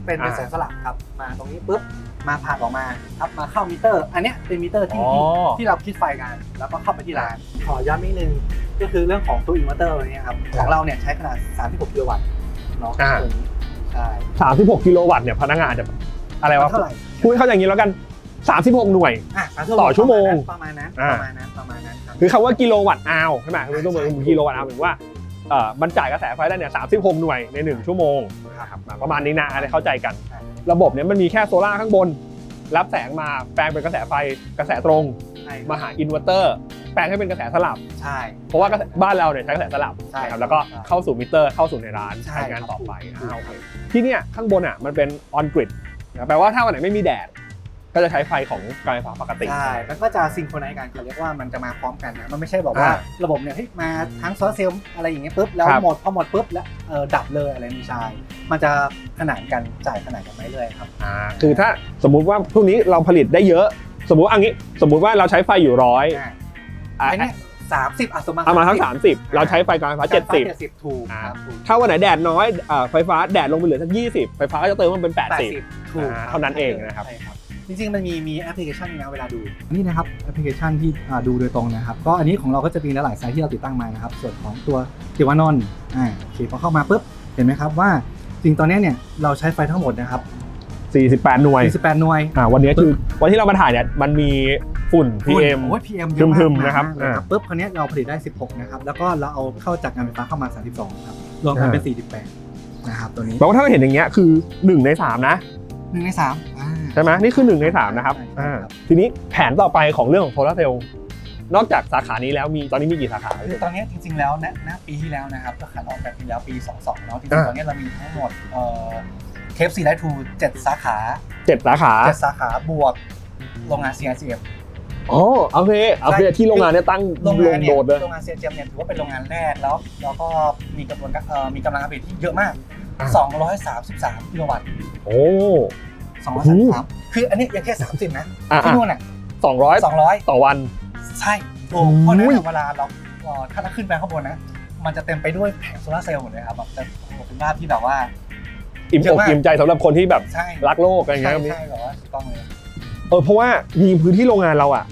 Speaker 2: เป็นกระแสเป็นกระแสสลับครับมาตรงนี้ปุ๊บมาผ่านออกมาครับมาเข้ามิเตอร์ อันเนี้ยเป็นมิเตอร์ที่
Speaker 1: อ๋อ
Speaker 2: ที่ ที่เราคิดไฟกันแล้วก็เข้าไปที่ร้าน ขอย้ำนิดนึงก็คือเรื่องของตัวอินเวอร์เตอร์เนี่ยครับของเราเนี่ยใช้ขนาด 36 กิโลวัตต์เนาะ
Speaker 1: อ่า
Speaker 2: ตัวนี้ใช่
Speaker 1: 36 กิโลวัตต์เนี่ยพนักงานจะ อะไรวะ
Speaker 2: เท่าไหร่
Speaker 1: พูดให้เข้าใจอย่างนี้แล้วกัน 36 หน่วย
Speaker 2: อะ
Speaker 1: ต่อชั่วโมง
Speaker 2: ประมาณนั้น
Speaker 1: อ่า
Speaker 2: ประมาณนั้นประมาณนั้นครับ
Speaker 1: คือคำว่ากิโลวัตต์อาวใช่ไหมคือต้องเป็นกิโลวัตต์อาวหมายถึงว่าเอ่อมันจ่ายกระแสไฟได้เนี่ย36 หน่วยใน 1 ชั่วโมงนะครับประมาณนี้นะอะไรเข้าใจกัน
Speaker 2: ใช่
Speaker 1: ระบบเนี่ยมันมีแค่โซล่าร์ข้างบน รับแสงมาแปลงเป็นกระแสไฟกระแสตรง
Speaker 2: ใช่
Speaker 1: มาหาอินเวอร์เตอร์ แปลงให้เป็นกระแสสลับ
Speaker 2: ใช่
Speaker 1: เพราะว่ากระแสบ้านเราเนี่ยใช้กระแสสลับ
Speaker 2: ใช่
Speaker 1: นะครับแล้วก็เข้าสู่มิเตอร์เข้าสู่ในร้าน
Speaker 2: ใช่
Speaker 1: ใช้งานต่อไป
Speaker 2: ครับ
Speaker 1: อ่าโอเคที่เนี่ยข้างบนอะมันเป็นออนกริด แปลว่าถ้าวันไหนไม่มีแดด ก็จะใช้ไฟของการไฟฟ้าปกติ
Speaker 2: ใช่มันก็จะซิงโครไนซ์กันเขาเรียกว่ามันจะมาพร้อมกันนะ มันไม่ใช่บอกว่า
Speaker 1: อ่า
Speaker 2: ระบบเนี่ยเฮ้ยมาทั้งโซลาร์เซลล์อะไรอย่างเงี้ยปุ๊บ แล้ว
Speaker 1: ครับ
Speaker 2: หมดพอหมดปุ๊บแล้วเออดับเลยอะไรไม่ใช่ มันจะขนานกันจ่ายขนานกันไปเรื่อยครับ
Speaker 1: อ่าคือถ้าสมมุติว่าพวกนี้เราผลิตได้เยอะ สมมุติอันนี้ สมมุติว่าเราใช้ไฟอยู่ร้อย
Speaker 2: อ่า
Speaker 1: อะ
Speaker 2: ไอ้เนี่ย สามสิบอะสมมติ
Speaker 1: เอามาทั้งสามสิบเราใช้ไฟการไฟฟ้าเจ็ดสิบ
Speaker 2: เจ็ดสิบถูก
Speaker 1: อ่า
Speaker 2: ครับถูก
Speaker 1: ถ้าวันไหนแดดน้อยอ่าไฟฟ้าแดดลงไปเหลือสักยี่สิบไฟฟ้าก็จะเติมมันเป็นแปดสิบ
Speaker 2: ถูก
Speaker 1: อ่าเท่านั้นเองนะครับ
Speaker 2: ใช่ครับจริงๆ มันมีมีแอปพลิเคชันนะเวลาดู นี่นะครับแอปพลิเคชันที่อ่าดูโดยตรงนะครับ ก็อันนี้ของเราก็จะมีหลายๆไซส์ที่เราติดตั้งมานะครับ ส่วนของตัวติวานอนอ่าโอเคพอเข้ามาปุ๊บเห็นไหมครับว่าจริงตอนนี้เนี่ยเราใช้ไฟทั้งหมดนะครับ
Speaker 1: 48 หน่วย
Speaker 2: 48 หน่วย
Speaker 1: อ่าวันนี้คือวันที่เรามาถ่ายเนี่ยมันมี ฝุ่น PM
Speaker 2: โอ้ย PM เยอะมาก
Speaker 1: ทึมๆนะครับ
Speaker 2: เลยปุ๊บคราวนี้เราผลิตได้ 16 นะครับ แล้วก็เราเอาเข้าจากการไฟฟ้าเข้ามา 32 ครับ รวมกันเป็น 48 นะครับ ตัวนี้
Speaker 1: แปลว่าถ้าเราเห็นอย่างเงี้ยคือ 1 ใน 3 นะ
Speaker 2: หนึ่งในสามอ่า
Speaker 1: ใช่ไหมนี่คือ 1 ใน 3 นะครับ
Speaker 2: ใช่ใช่
Speaker 1: อ่า
Speaker 2: ครับ
Speaker 1: ทีนี้แผนต่อไปของเรื่องของโซลาร์เซลล์นอกจากสาขานี้แล้วมีตอนนี้มีกี่สาขา
Speaker 2: คือตอนนี้จริงๆ แล้วณณปีที่แล้วนะครับ ก็ขันออกแบบปีแล้วปี 22 เนาะ จริง
Speaker 1: อ่า
Speaker 2: ๆ ตอนนี้เรามีทั้งหมดเอ่อเคฟซีไลท์ทูเจ็ดสาขา
Speaker 1: เจ็ดสาขา
Speaker 2: เจ็ดสาขาบวกโรงงาน CRCF
Speaker 1: อ๋อโอเคโอเค
Speaker 2: ใช่
Speaker 1: ที่โรงงานเนี่ยตั้ง
Speaker 2: โรง
Speaker 1: ล
Speaker 2: งาน
Speaker 1: ง
Speaker 2: เนี่
Speaker 1: โด
Speaker 2: ย
Speaker 1: ดเลย
Speaker 2: โรงงาน CRCF เนี่ยถือว่าเป็นโรงงานแรกแล้วแล้วก็มีกระบวนการเอ่อมีกำลังการผลิตที่เยอะมาก
Speaker 1: อ่า
Speaker 2: 233กิโลวัตต์
Speaker 1: โอ้
Speaker 2: 233คืออันนี้ยังแค่30นะ
Speaker 1: อะ
Speaker 2: ที่
Speaker 1: อะ
Speaker 2: นู่นน่ะ
Speaker 1: 200
Speaker 2: 200
Speaker 1: ต่อวัน
Speaker 2: ใช่ถูก
Speaker 1: โอ้ย
Speaker 2: เพราะฉะนั้นเวลาเราเอ่อถ้าเราขึ้นไปข้างบนนะ มันจะเต็มไปด้วยแผงโซลาร์เซลล์หมดเลยครับแบบจะโอ้โหเป็นภาพที่แบบว่า
Speaker 1: อิ่ม
Speaker 2: เย
Speaker 1: อ
Speaker 2: อะ
Speaker 1: ก
Speaker 2: มาก
Speaker 1: อิ่มใจสำหรับคนที่แบบ
Speaker 2: ใช่
Speaker 1: รักโลกอะไรอย่าง
Speaker 2: ใช่
Speaker 1: เงี้ยครับ
Speaker 2: ใช่แบบว่าถูกต้องเลย
Speaker 1: เออเพราะว่ายิงพื้นที่โรงงานเราอะ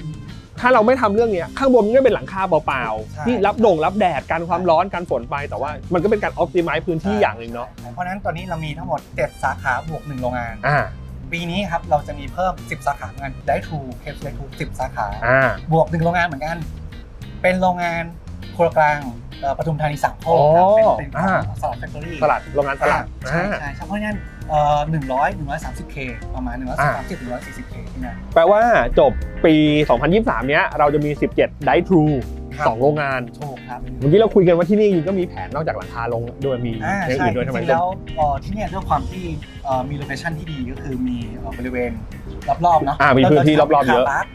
Speaker 1: ถ้าเราไม่ทำเรื่องเนี้ยข้างบนมันก็เป็นหลังคาเปล่า
Speaker 2: ใช่
Speaker 1: ๆที่รับดงรับแดดกันความร้อนกันฝนไปแต่ว่ามันก็เป็นการออ t ติ i z e พื้นที่อย่างหนึ่งเนาะ
Speaker 2: เพราะฉะนั้นตอนนี้เรามีทั้งหมด 7 สาขาบวก1โรงงาน
Speaker 1: อ่า
Speaker 2: ปีนี้ครับเราจะมีเพิ่ม 10 สาขาเหมือนกันได้ทูเคปได้ทู10สาขา
Speaker 1: อ่า
Speaker 2: บวก1โรงงานเหมือนกัน เป็นโรงงาน ครัวกลางเอ่อปทุมธานีสามโคกครับเป็นเป็นของ
Speaker 1: อ่า
Speaker 2: สลัดแฟคทอรี่
Speaker 1: สลัดโรงงานสลัด
Speaker 2: ใช่
Speaker 1: อ่า
Speaker 2: ใช่ใช่เพราะฉะนั้นเอ่อหนึ่งร้อยหนึ่งร้อยสามสิบเคประมาณหนึ่งร้อย
Speaker 1: อ่า
Speaker 2: สามสิบหนึ่งร้อยสี่สิบเคที่นั่น
Speaker 1: แปลว่าจบปี 2023 เนี้ยเราจะมี 17 ได้ทรู
Speaker 2: ครับ
Speaker 1: สองโรงงาน
Speaker 2: ถูกครับ
Speaker 1: เมื่อกี้เราคุยกันว่าที่นี่จริงๆก็มีแผนนอกจากหลังคาลงด้วยมี
Speaker 2: อ่า
Speaker 1: อย่าง
Speaker 2: ใช่
Speaker 1: อื่นด้วย
Speaker 2: จ
Speaker 1: ทำไม
Speaker 2: ริงๆแล้วเอ่อที่เนี่ยด้วยความที่เอ่อมีโลเคชั่นที่ดีก็คือมีเอ่อบริเวณรอบๆเนาะ
Speaker 1: อ่ามีพื้นที่รอบๆเยอะ
Speaker 2: คาร์พาร์ค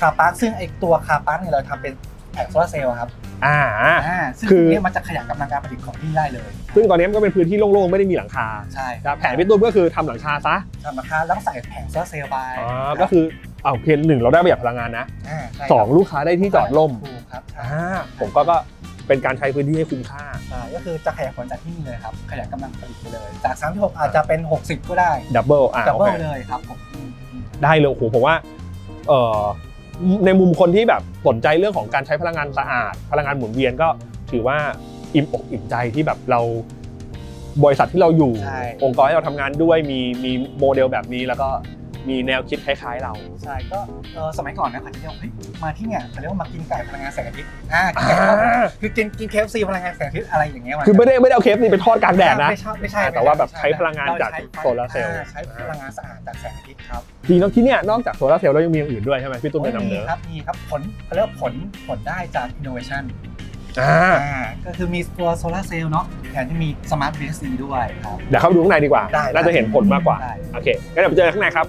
Speaker 2: คาร์พาร์คซึ่งไอตัวคาร์พาร์คเนี่ยเราทำเป็น แผงโซลาร์เซลล์อะครับ
Speaker 1: อ่า
Speaker 2: อ่าซึ่ง
Speaker 1: คือ
Speaker 2: ตรงเนี้ยมันจะขยายกำลังการผลิตของที่นี่ได้เลย
Speaker 1: ซึ่งตอนนี้มันก็เป็นพื้นที่โล่งๆไม่ได้มีหลังคา
Speaker 2: ใช่
Speaker 1: นะแผนพี่ตุ้มก็คือทำหลังคาซะ
Speaker 2: ทำราคาแล้วก็ใส่แผงโซลาร์เซลล์ไป
Speaker 1: อ๋อก็คือเอาเพียงหนึ่งเราได้ประหยัดพลังงานนะา
Speaker 2: ใช่
Speaker 1: สองลูกค้าได้ที่จอดล่ม
Speaker 2: ถูกครับใช่
Speaker 1: อ่าผมก็ก็เป็นการใช้พื้นที่ให้คุ้มค่า
Speaker 2: ใช่ก็คือจะขยายผลจากที่นี่เลยครับขยายกำลังผลิตไปเลย จาก36อาจจะเป็น 60 ก็ได้
Speaker 1: ดับเบิลอ่า
Speaker 2: ดับ
Speaker 1: โอ
Speaker 2: เบิล
Speaker 1: เค
Speaker 2: เลยครับผม
Speaker 1: ได้เลยโอ้โหผมว่าเอ่อ ในมุมคนที่แบบสนใจเรื่องของการใช้พลังงานสะอาด พลังงานหมุนเวียนก็ถือว่าอิ่มอกอิ่มใจที่แบบเราบริษัทที่เราอยู่
Speaker 2: ใช่
Speaker 1: องค์กรที่เราทำงานด้วยมีมีโมเดลแบบนี้แล้วก็ มีแนวคิดคล้าย ๆ เรา
Speaker 2: ใช่ก็เออสมัยก่อนนะเขาจะเรียกว่าเฮ้ยมาที่เนี่ยเขาเรียกว่ามากินไก่พลังงานแสงอาทิตย์อ่ากินไก่ทอด
Speaker 1: อ่า
Speaker 2: คือกินกินเคฟซีพลังงานแสงอาทิตย์อะไรอย่างเงี้ย
Speaker 1: คือไม่ได้ไม่ได้เอาเคฟนี่ไปทอดกลางแดดนะ
Speaker 2: ไม่ใช่ไม่ใช่
Speaker 1: แต่ว่าแบบใช้
Speaker 2: ไม่
Speaker 1: พลังงานจาก
Speaker 2: เรใช้
Speaker 1: โซลาร์เซลล์
Speaker 2: อ่ใช้พลังงานสะอาดจากแสงอาทิตย์ครับ
Speaker 1: จริงๆที่เนี่ยนอกจากโซลาร์เซลล์แล้วยังมีอย่างอื่นด้วยใช่ไหมพี่ตุ้ม
Speaker 2: โอ้
Speaker 1: แนะ
Speaker 2: ย
Speaker 1: นำ
Speaker 2: มี
Speaker 1: เนอะ
Speaker 2: ครับมีครับผลเขาเรียกว่าผลผลได้จาก innovation
Speaker 1: อ่า
Speaker 2: อ่าก็คือมีตัวโซลาร์เซลล์เนาะแถมจะมีสมาร์ท BSC ด้วยครับ
Speaker 1: เดี๋ยวเข้าไปดูข้างในดีกว่า
Speaker 2: ได้
Speaker 1: น่าจะเห็นผลมากกว่า
Speaker 2: ได้
Speaker 1: โอเคงั้นเดี๋ยวไปเจอกันข้างในครับ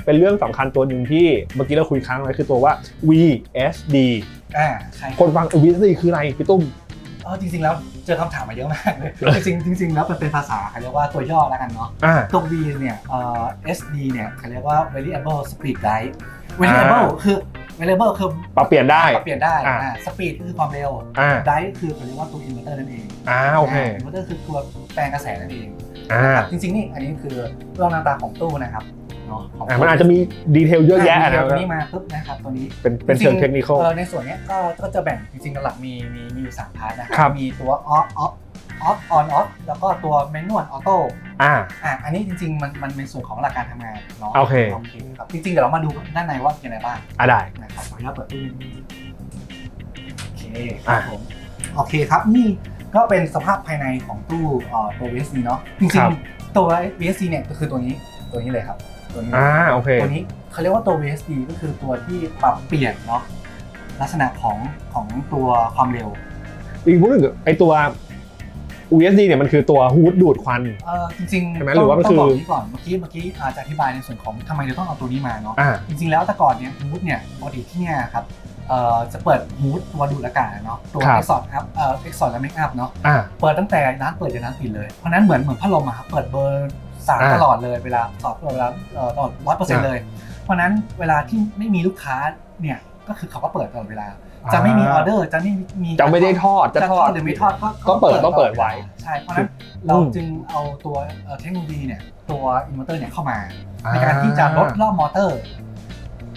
Speaker 1: เนี้ยเป็นเรื่องสำคัญตัวหนึ่งที่เมื่อกี้เราคุยค้างไว้คือตัวว่า VSD
Speaker 2: อ่าใช่
Speaker 1: คนฟังเออ VSD คืออะไรพี่ตุ้ม
Speaker 2: เออจริงๆแล้วเจอคำถามมาเยอะมากเลยจริงๆจริงๆแล้วมันเป็นภาษาเขาเรียกว่าตัวย่อแล้วกันเนาะ
Speaker 1: อ่า
Speaker 2: ตัว V เนี่ยเอ่อ SD เนี่ยเขาเรียกว่า variable speed drive variable คือ variable คือ
Speaker 1: ปรับเปลี่ยนได้
Speaker 2: ปรับเปลี่ยนได้
Speaker 1: อ่า
Speaker 2: อ่า speed ก็คือความเร็ว
Speaker 1: อ่า
Speaker 2: drive คือเขาเรียกว่าตัว inverter นั่นเอง
Speaker 1: อ่าโอเคา
Speaker 2: inverter คือตัวแปลงกระแสนั่นเอง
Speaker 1: อ่า
Speaker 2: นะครับจริงๆนี่อันนี้คือเรื่องหน้าตาของตู้นะครับเนาะของ
Speaker 1: อ่ามันอาจจะมีดีเทลเยอะแยะ
Speaker 2: อ่า
Speaker 1: นะ
Speaker 2: ตัวนี้มาปุ๊บนะครับตัวนี้
Speaker 1: เป็นเป็นเชิงเทคนิคอล
Speaker 2: เออในส่วนเนี้ยก็ก็จะแบ่งจริงๆหลักๆมีมีมีอยู่สามพาร์ทนะค
Speaker 1: ครั
Speaker 2: รับมีตัว off off off on off แล้วก็ตัว manual auto
Speaker 1: อ่า
Speaker 2: อะอันนี้จริงๆมันมันเป็นส่วนของหลักการทำงานเนาะ
Speaker 1: โอเค
Speaker 2: โอเคครับจริงๆเดี๋ยวเรามาดูด้านในว่าเป็นยังไงบ้าง
Speaker 1: อ่าได้
Speaker 2: นะครับขออนุญาตเปิดตู้โอเคค
Speaker 1: อะ
Speaker 2: รับผมโอเคครับนี่ ก็เป็นสภาพภายในของตู้เอ่อตัว VSC เนาะจริ
Speaker 1: ครั
Speaker 2: ง
Speaker 1: บ
Speaker 2: ๆตัว VSC เนี่ยก็คือตัวนี้ตัวนี้เลยครับ ตัวนี้
Speaker 1: อ่าโอเค
Speaker 2: ตัวนี้เขาเรียกว่าตัว VSD ก็คือตัวที่ปรับเปลี่ยนเนาะลักษณะของของตัวความเร็ว
Speaker 1: อีกพูดถึงไอตัว VSD เนี่ยมันคือตัวฮูดดูดควัน
Speaker 2: เออจริงๆ
Speaker 1: ใช่ไหม
Speaker 2: ต้ง
Speaker 1: หรือว่ามัน
Speaker 2: ต้องบอก
Speaker 1: คือ
Speaker 2: นี้ก่อนเมื่อกี้เมื่อกี้อาจจะอธิบายในส่วนของทำไมเราต้องเอาตัวนี้มาเนาะ
Speaker 1: อ่า
Speaker 2: จริงๆแล้วแต่ก่อนเนี่ยมูดเนี่ยปกติที่เนี่ยครับเอ่อ จะเปิดมูดตัวดูดอากาศเนาะตัว
Speaker 1: ครับ
Speaker 2: เอ็กซ์ซอร์อัพเอ่อเอ็กซ์ซอร์และเมคอัพเนาะ
Speaker 1: อ่า
Speaker 2: เปิดตั้งแต่ร้านเปิดจนร้านปิดเลย เพราะฉะนั้นเหมือนเหมือนพัดลมอะครับเปิดเบอร์สาม
Speaker 1: อ่า
Speaker 2: ตลอดเลยเวลาตลอดเวลาเอ่อตลอดร้อยเปอร์เซ็นต์เลย เพราะฉะนั้นเวลาที่ไม่มีลูกค้าเนี่ยก็คือเขาก็เปิดตลอดเวลา จะไม่มีออเดอร์จะไม่มี
Speaker 1: จะไม่ได้ทอดจะ
Speaker 2: จะ
Speaker 1: ท
Speaker 2: ท
Speaker 1: อ
Speaker 2: อ
Speaker 1: ด
Speaker 2: ด หรือไม่ทอดก็
Speaker 1: ก็เปิดต้องเปิดไว้
Speaker 2: ใช่เพราะฉะนั้นเราจึงเอาตัวเอ่อเทคโนโลยีเนี่ยตัวอินเวอร์เตอร์เนี่ยเข้ามา ในการที่จะลดรอบมอเตอร์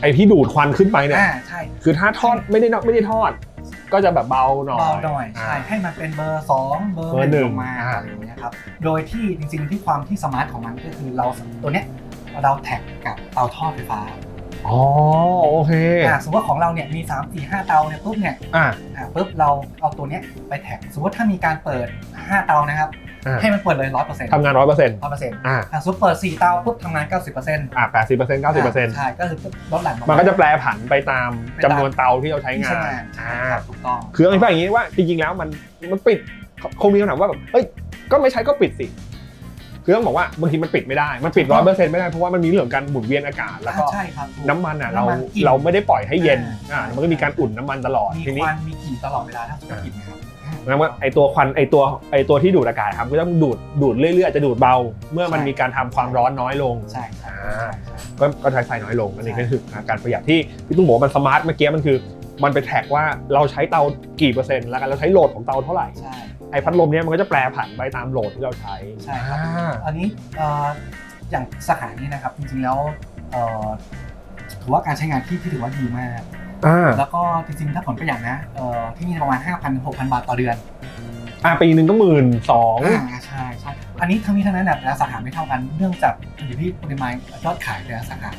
Speaker 1: ไอที่ดูดควันขึ้นไปเนี่ย
Speaker 2: อ่าใช่
Speaker 1: คือถ้าทอดไม่ได้นไม่ได้ทอด ก็จะแบบเบาหน่อย
Speaker 2: เบาหน่อยใช่ให้มันเป็นเบอร์2เบอร์
Speaker 1: เบอร์หนึ่ง
Speaker 2: ลงมา
Speaker 1: อ่า
Speaker 2: อะไรอย่างเงี้ยครับโดยที่จริงๆที่ความที่สมาร์ทของมันก็คือเราตัวเนี้ยเราแท็กกับเตาทอดไฟฟ้า
Speaker 1: อ๋อโอเค
Speaker 2: อ่าสมมติว่าของเราเนี่ยมี 3 4 5 เตาเนี่ยปุ๊บเนี่ย
Speaker 1: อ่า
Speaker 2: อ่าปุ๊บเราเอาตัวเนี้ยไปแท็ก สมมติถ้ามีการเปิด 5 เตานะครับ
Speaker 1: อ่า
Speaker 2: ให้มันเปิดเลย100%
Speaker 1: ทำงานร้อยเปอร์เซ็นต์
Speaker 2: 100%
Speaker 1: อ่า
Speaker 2: อ่าสมมติเปิด4เตาปุ๊บทำงาน90%
Speaker 1: อ่าแปดสิบเปอร์เซ็นต์เก้าสิบเปอร์เซ็นต์
Speaker 2: ใช่ก็คือลดหลั่นลงา
Speaker 1: มันก็จะแปลผันไปตามจำนวนเตาที่เราใช้
Speaker 2: ที่
Speaker 1: งา
Speaker 2: ใช้
Speaker 1: น
Speaker 2: งานใช่
Speaker 1: อ่า
Speaker 2: ครับถูกต้อง
Speaker 1: คืออธิบายอย่างนี้ว่าจริงๆแล้วมันมันปิดคงมีคำถามว่าแบบเอ้ยก็ไม่ใช้ก็ปิดสิคือต้องบอกว่าบางทีมันปิดไม่ได้ มันปิดร้อยเปอร์เซ็นต์ไม่ได้เพราะว่ามันมีเรื่องของการหมุนเวียนอากาศแล้วก็
Speaker 2: ใช่ครับถูก
Speaker 1: น้ำมันอะเรา
Speaker 2: น้ำมันกลิ่น
Speaker 1: เราไม่ได้ปล่อยให้เย็น
Speaker 2: อ่า
Speaker 1: อ่ามันก็มีการอุ่นน้ำมันตลอด
Speaker 2: มี
Speaker 1: ที
Speaker 2: ค
Speaker 1: นี้
Speaker 2: วันมีกลิ่นตลอดเวลาถ้าสมมติกลิ่นนะครับ
Speaker 1: แล้วว่าไอตัวควันไอตัวไอตัวที่ดูดอากาศครับก็ต้องดูดดูดเรื่อยๆอาจจะดูดเบา เมื่อมันมีการทำความร้อนน้อยลง
Speaker 2: ใช่ใช่
Speaker 1: อ่า
Speaker 2: ใช่
Speaker 1: ก็ก็ใช้ไฟน้อยลงอันนี้ก็คือการประหยัดที่พี่ตุ้มบอกว่ามันสมาร์ทเมื่อกี้มันคือ มันไปแท็กว่าเราใช้เตากี่เปอร์เซ็นต์แล้วกันเราใช้โหลดของเตาเท่าไหร่
Speaker 2: ใช่
Speaker 1: ไอพัดลมเนี้ยมันก็จะแปรผันไปตามโหลดที่เราใช้
Speaker 2: ใช่ครับ
Speaker 1: อ่า
Speaker 2: อันนี้เอ่ออย่างสาขานี้นะครับจริงๆแล้วเอ่อถือว่าการใช้งานที่ที่ถือว่าดีมาก
Speaker 1: อ่า
Speaker 2: แล้วก็จริงๆ ถ้าผลประหยัดนะเอ่อที่นี่ประมาณ 5,000 6,000 บาทต่อเดือน
Speaker 1: อ่าปีหนึ่งก็หมื่นสอง
Speaker 2: อ่าใช่ใช่อันนี้ทั้งนี้ทั้งนั้นเนี่ยแต่ละสาขาไม่เท่ากันเนื่องจากอยู่ที่ปริมาณยอดขายแต่ละสาขา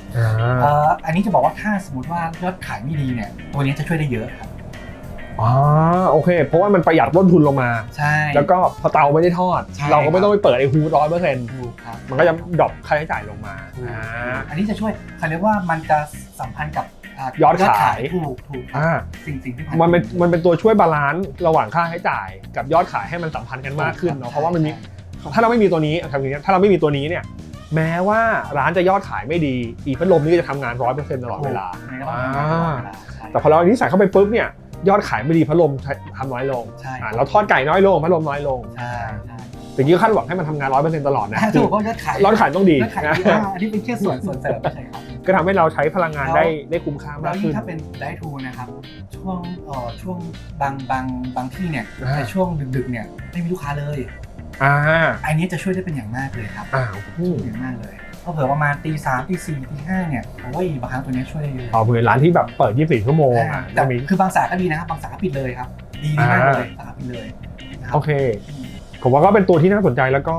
Speaker 2: เอ่ออันนี้จะบอกว่าถ้าสมมติว่ายอดขายไม่ดีเนี่ยตัวนี้จะช่วยได้เยอะครับ
Speaker 1: อ๋อโอเค เพราะว่ามันประหยัดต้นทุนลงมา
Speaker 2: ใช่
Speaker 1: แล้วก็พอเตาไม่ได้ทอด
Speaker 2: ใช่
Speaker 1: เราก็ไม่ต้องไปเปิดไอ้ฮูดร้อยเปอร์เซ็นต์
Speaker 2: ถูกครับ
Speaker 1: มันก็จะดรอปค่าใช้จ่ายลงมา
Speaker 2: ถูก
Speaker 1: อ่า
Speaker 2: อันนี้จะช่วยเขาเรียกว่ามันจะสัมพันธ์กับา ย
Speaker 1: อดขาย
Speaker 2: ถูกถูกครับ
Speaker 1: อ่า
Speaker 2: สิ่งสิ่งที่
Speaker 1: มันเป็นมันเป็นตัวช่วยบาลานซ์ระหว่างค่าใช้จ่ายกับยอดขายให้มันสัมพันธ์กันมากขึ้นเนาะเพราะว่ามันมีถ้าเราไม่มีตัวนี้ทำอย่างนี้ถ้าเราไม่มีตัวนี้เนี่ยแม้ว่าร้านจะยอดขายไม่ดีอีพัดลมนี่ก็จะทำงานร้อยเปอร์เซ็นต์ตลอดเวลา
Speaker 2: มันก็ต้องทำงานตลอดเวลาใช่
Speaker 1: แต่พอเราอันนี้ใส่เข้าไปปุ๊บเนี่ยยอดขายไม่ดีพัดลมใช้ทำน้อยลง
Speaker 2: ใช่
Speaker 1: อ่าเราทอดไก่น้อยลงพัดลมน้อยลง
Speaker 2: ใช่ใช่
Speaker 1: แต่กี้ก็คาดหวังให้มันทำงานร้อยเปอร์เซ็นต์ตลอดนะ
Speaker 2: ถูกเพราะยอดขาย
Speaker 1: ยอดขายต้องดี
Speaker 2: ยอดขาย
Speaker 1: นะ
Speaker 2: ดีมากอันนี้เป็นแค่ส่วนส่วนเสริมไม่ใช่ครับ
Speaker 1: ก็ทำให้เราใช้พลังงานได้ได้คุ้มค่า
Speaker 2: แล้
Speaker 1: มาวก
Speaker 2: ยิ่
Speaker 1: ขึ้
Speaker 2: ง
Speaker 1: น
Speaker 2: ถ้าเป็นได้ทูนะครับช่วงเอ่อช่วงบางบางบางที่เนี่ย
Speaker 1: อ่า
Speaker 2: ในช่วงดึกๆเนี่ยไม่มีลูกค้าเลย
Speaker 1: อ่า
Speaker 2: อันนี้จะช่วยได้เป็นอย่างมากเลยครับ
Speaker 1: อ้าวอืม
Speaker 2: อย่างมากเลยเพราะเผื่อประมาณตีสามตีสี่ตีห้าเนี่ยโอ้ยบางครั้งตัวเนี้ยช่วยได้เยอะ
Speaker 1: อ๋อเผื่อร้านที่แบบเปิด 24 ชั่วโมงอะ
Speaker 2: แต่
Speaker 1: จะมี
Speaker 2: คือบางสาขาก็ดีนะครับบางสาขาปิดเลยครับ ดีดีมากเลยสาขาปิดเลยนะครั
Speaker 1: โอเค ผมว่าก็เป็นตัวที่น่าสนใจแล้วก็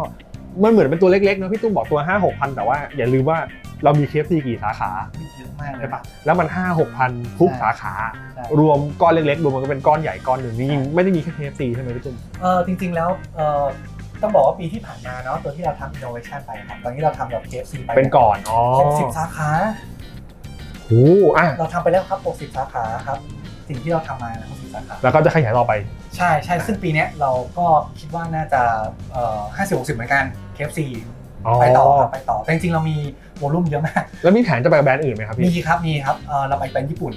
Speaker 1: มันเหมือนเป็นตัวเล็กๆเนอะพี่ตุ้มบอกตัว 5 6พันแต่ว่าอย่าลืมว่าเรามีเคฟซีกี่สาขา
Speaker 2: เยอะมากเลย
Speaker 1: ใช่ปะแล้วมัน 5 6พันทุกสาขา
Speaker 2: ใช่
Speaker 1: รวมก้อนเล็กๆรวมมันก็เป็นก้อนใหญ่ก้อนหนึ่งจริงๆไม่ได้มีแค่เคฟซีใช่ไหมพี่ตุ้ม
Speaker 2: เออจริง ๆแล้วเออต้องบอกว่าปีที่ผ่านมาเนาะตัวที่เราทำ innovation ไปครับตอนนี้เราทำแบบ KFC ไป
Speaker 1: เป็นก่อนอ๋อ
Speaker 2: 60สาขา
Speaker 1: โอ้อะ
Speaker 2: เราทำไปแล้วครับ60สาขาครับสิ่งที่เราทำมานะ60สาขา
Speaker 1: แล้วก็จะขยายต่อไป
Speaker 2: ใช่ใช่ซึ่งปีเนี้ยเราก็คิดว่าน่าจะเอ่อ50 60เหมือนกัน KFC
Speaker 1: อ๋อ
Speaker 2: ไปต่อครับไปต่อแต่จริงๆเรามีโวลุ่มเยอะมาก
Speaker 1: แล้วมีแผนจะไปกับแบรนด์อื่นไหมครับ
Speaker 2: มี
Speaker 1: พี่
Speaker 2: ครับมีครับเอ่อเราไปเป็นญี่ปุ่น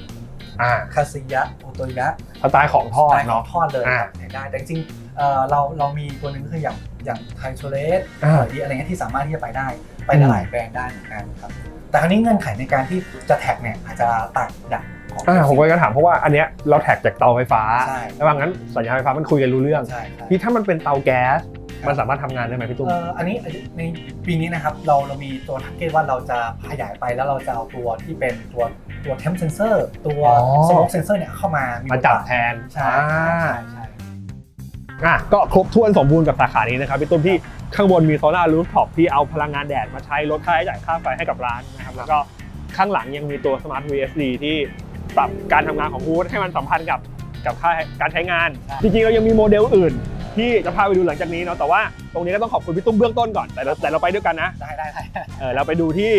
Speaker 1: อ่า
Speaker 2: คาซิยะโอโตยะ
Speaker 1: สไตล์ของทอด
Speaker 2: สไตล์ขอ
Speaker 1: เนาะ
Speaker 2: งทอดเลย
Speaker 1: อ่า
Speaker 2: ครับใช้ได้แต่จริงๆเอ่อเราเรามีตัวหนึงก็คืออย่างอย่างไทโชเลส
Speaker 1: อ่า
Speaker 2: หรืออะไรเงี้ยที่สามารถที่จะไปได้ไปได้หลายแบรนด์ได้เหมือนกันครับแต่ครั้นี้เงื่อนไขในการที่จะแท็กเนี่ยอาจจะต่างจาก ของ
Speaker 1: อ่า
Speaker 2: KFC
Speaker 1: ผมก็จะถามเพราะว่าอันเนี้ยเราแท็กจากเตาไฟฟ้า
Speaker 2: ใช่
Speaker 1: แล้วว่างั้นสัญญาณไฟฟ้ามันคุยกันรู้เรื่อง
Speaker 2: ใช่ใช่
Speaker 1: พี่ถ้ามันเป็นเตาแก๊ส
Speaker 2: ครับ
Speaker 1: มันสามารถทำงานได้ไหมพี่ตุ้ม
Speaker 2: เอ่ออันนี้ในปีนี้นะครับเราเรามีตัวทักเก็ตว่าเราจะขยายไปแล้วเราจะเอาตัวที่เป็นตัวตัวเทมเซนเซอร์ตัว
Speaker 1: อ๋อ
Speaker 2: สโมกเซนเซอร์เนี่ยเข้ามามี
Speaker 1: มาจับแทน
Speaker 2: ใช่
Speaker 1: อ่า
Speaker 2: ใช่ใช่
Speaker 1: อะก็ครบถ้วนสมบูรณ์กับสาขานี้นะครับพี่ตุ้มที่ข้างบนมีโซลาร์รูฟท็อปที่เอาพลังงานแดดมาใช้ลดค่าใช้จ่ายค่าไฟให้กับร้านนะครับแล้วก็ข้างหลังยังมีตัว Smart VSD ที่ ปรับการทำงานของฮูดให้มันสัมพันธ์กับกับค่าการใช้งาน จริงๆเรายังมีโมเดลอื่น ที่จะพาไปดูหลังจากนี้เนาะแต่ว่าตรงนี้ก็ต้องขอบคุณพี่ตุ้มเบื้องต้นก่อนแต่เราแต่เราไปด้วยกันนะ
Speaker 2: ได้ได้ได้
Speaker 1: เออเราไปดูที่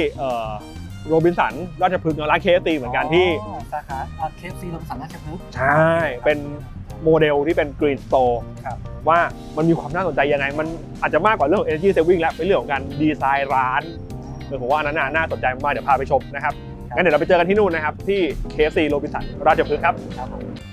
Speaker 1: โรบินสันราชพฤกษ์เนอะร้านเคฟตีเหมือนกันที่
Speaker 2: อ๋อสาขาเคฟซีลมสันราชพฤกษ์
Speaker 1: ใช่เป็นโมเดลที่เป็น Green Store
Speaker 2: ครับ
Speaker 1: ว่ามันมีความน่าสนใจยังไง มันอาจจะมากกว่าเรื่องของ Energy Saving แล้วเป็นเรื่องของการดีไซน์ร้านเออผมว่าอันนั้นน่ะน่าสนใจมากๆเดี๋ยวพาไปชมนะครับ งั้นเดี๋ยวเราไปเจอกันที่นู่นนะครับ ที่ KFC โรบินสันราชพฤกษ์ครับ
Speaker 2: ครับผม